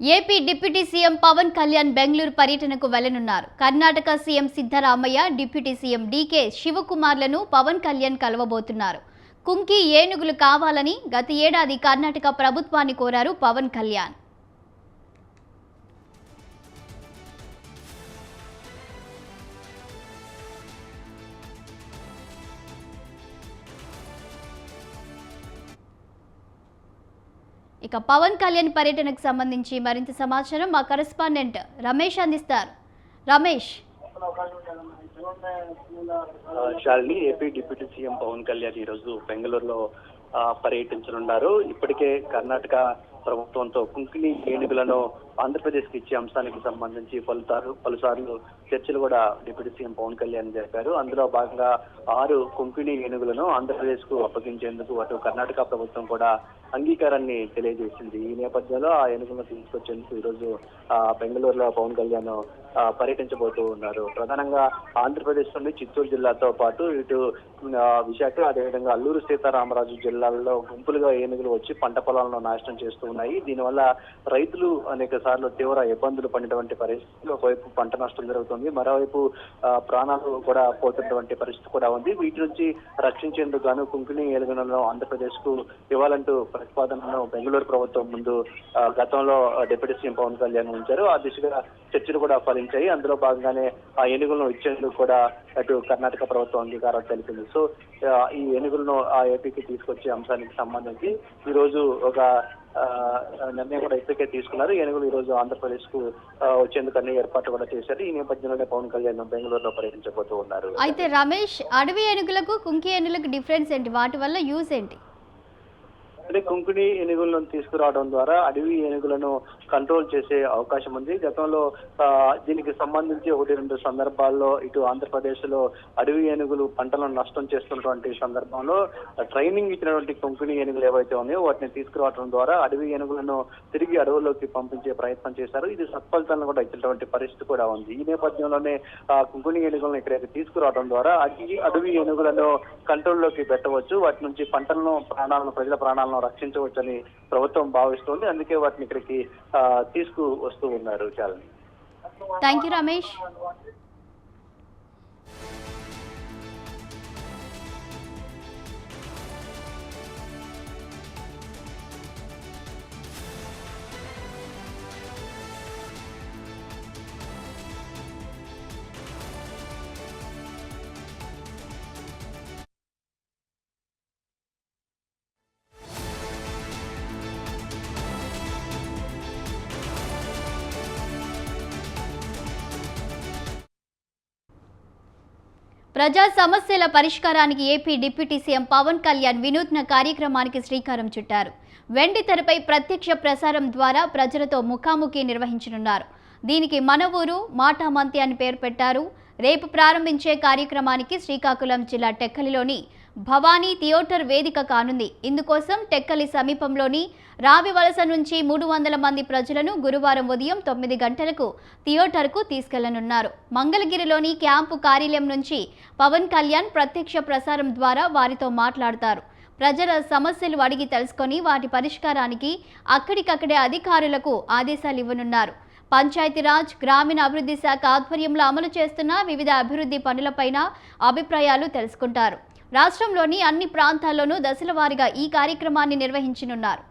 AP deputy CM Pawan Kalyan Bengaluru పర్యటనకు వెళ్ళనున్నారు. Karnataka CM Siddaramaiah deputy CM DK శివకుమార్లను Pawan Kalyan కలవబోతున్నారు. కుంకి ఏనుగులు కావాలని గత ఏడాది కర్ణాటక ప్రభుత్వాన్ని కోరారు పవన్ కళ్యాణ్. ఇక పవన్ కళ్యాణ్ పర్యటనకు సంబంధించి మరింత సమాచారం మా కరెస్పాండెంట్ రమేష్ అందిస్తారు. Ramesh. Shalini AP deputy CM Pawan Kalyan ఈరోజు బెంగళూరులో పర్యటించనున్నారు. ఇప్పటికే కర్ణాటక ప్రభుత్వంతో కుంకిణి ఏనుగులను ఆంధ్రప్రదేశ్కి ఇచ్చే అంశానికి సంబంధించి పలుసార్లు పలుసార్లు చర్చలు కూడా డిప్యూటీ సీఎం పవన్ కళ్యాణ్ జరిపారు. అందులో భాగంగా ఆరు కుంకిణి ఏనుగులను ఆంధ్రప్రదేశ్కు అప్పగించేందుకు అటు కర్ణాటక ప్రభుత్వం కూడా అంగీకారాన్ని తెలియజేసింది. ఈ నేపథ్యంలో ఆ ఏనుగులను తీసుకొచ్చేందుకు ఈరోజు బెంగళూరులో పవన్ కళ్యాణ్ పర్యటించబోతూ ఉన్నారు. ప్రధానంగా ఆంధ్రప్రదేశ్ నుండి చిత్తూరు జిల్లాతో పాటు ఇటు విశాఖ అదేవిధంగా అల్లూరు సీతారామరాజు జిల్లాల్లో గుంపులుగా ఏనుగులు వచ్చి పంట పొలాలను నాశనం చేస్తూ ఉన్నాయి. దీనివల్ల రైతులు అనేక సార్లు తీవ్ర ఇబ్బందులు పడినటువంటి పరిస్థితులు ఒకవైపు పంట నష్టం జరుగుతుంది మరోవైపు ప్రాణాలు కూడా పోతున్నటువంటి పరిస్థితి కూడా ఉంది. వీటి నుంచి రక్షించేందుకు గాను కుంకిణి ఏలుగులను ఆంధ్రప్రదేశ్కు ఇవ్వాలంటూ ప్రతిపాదనను బెంగళూరు ప్రభుత్వం ముందు గతంలో డిప్యూటీ సీఎం పవన్ కళ్యాణ్ ఉంచారు. ఆ దిశగా చర్చలు కూడా ఫలించాయి. అందులో భాగంగానే ఆ ఏనుగులను ఇచ్చేందుకు కూడా అటు కర్ణాటక ప్రభుత్వం అంగీకారం తెలిపింది. సో ఈ ఏనుగులను ఆ ఏపీకి తీసుకొచ్చే అంశానికి సంబంధించి ఈ రోజు ఒక నిర్ణయం కూడా ఇప్పటికే తీసుకున్నారు. ఏనుగులు ఈ రోజు ఆంధ్రప్రదేశ్కు వచ్చేందుకు అన్ని ఏర్పాట్లు కూడా చేశారు. ఈ నేపథ్యంలోనే పవన్ కళ్యాణ్ బెంగళూరులో పర్యటించబోతూ ఉన్నారు. అయితే రమేష్ అడవి ఏనుగులకు కుంకి ఏనుగులకు డిఫరెన్స్ ఏంటి? వాటి వల్ల యూజ్ ఏంటి? అంటే కుంకుడి ఏనుగులను తీసుకురావడం ద్వారా అడవి ఏనుగులను కంట్రోల్ చేసే అవకాశం ఉంది. గతంలో దీనికి సంబంధించి ఒకటి రెండు సందర్భాల్లో ఇటు ఆంధ్రప్రదేశ్లో అడవి ఏనుగులు పంటలను నష్టం చేస్తున్నటువంటి సందర్భంలో ట్రైనింగ్ ఇచ్చినటువంటి కుంకుడి ఏనుగులు ఏవైతే ఉన్నాయో వాటిని తీసుకురావడం ద్వారా అడవి ఏనుగులను తిరిగి అడవుల్లోకి పంపించే ప్రయత్నం చేశారు. ఇది సత్ఫలితాలను కూడా ఇచ్చినటువంటి పరిస్థితి కూడా ఉంది. ఈ నేపథ్యంలోనే కుంకుణి ఏనుగులను ఇక్కడికి తీసుకురావడం ద్వారా అడవి ఏనుగులను కంట్రోల్లోకి పెట్టవచ్చు. వాటి నుంచి పంటలను ప్రాణాలను ప్రజల ప్రాణాలను రక్షించవచ్చని ప్రభుత్వం భావిస్తోంది. అందుకే వాటిని ఇక్కడికి తీసుకు వస్తూ ఉన్నారు చాలా థ్యాంక్ యూ రమేష్ ప్రజా సమస్యల పరిష్కారానికి AP deputy CM Pawan Kalyan వినూత్న కార్యక్రమానికి శ్రీకారం చుట్టారు. వెండి తెరపై ప్రత్యక్ష ప్రసారం ద్వారా ప్రజలతో ముఖాముఖి నిర్వహించనున్నారు. దీనికి మన ఊరు మాటామంతి అని పేరు పెట్టారు. రేపు ప్రారంభించే కార్యక్రమానికి శ్రీకాకుళం జిల్లా టెక్కలిలోని భవానీ థియేటర్ వేదిక కానుంది. ఇందుకోసం టెక్కలి సమీపంలోని రావివలస నుంచి మూడు వందల మంది ప్రజలను గురువారం ఉదయం తొమ్మిది గంటలకు థియేటర్కు తీసుకెళ్ళనున్నారు. మంగళగిరిలోని క్యాంపు కార్యాలయం నుంచి పవన్ కళ్యాణ్ ప్రత్యక్ష ప్రసారం ద్వారా వారితో మాట్లాడతారు. ప్రజల సమస్యలు అడిగి తెలుసుకొని వాటి పరిష్కారానికి అక్కడికక్కడే అధికారులకు ఆదేశాలు ఇవ్వనున్నారు. పంచాయతీరాజ్ గ్రామీణ అభివృద్ధి శాఖ ఆధ్వర్యంలో అమలు చేస్తున్న వివిధ అభివృద్ధి పనులపైన అభిప్రాయాలు తెలుసుకుంటారు. రాష్ట్రంలోని అన్ని ప్రాంతాల్లోనూ దశల వారీగా ఈ కార్యక్రమాన్ని నిర్వహించనున్నారు.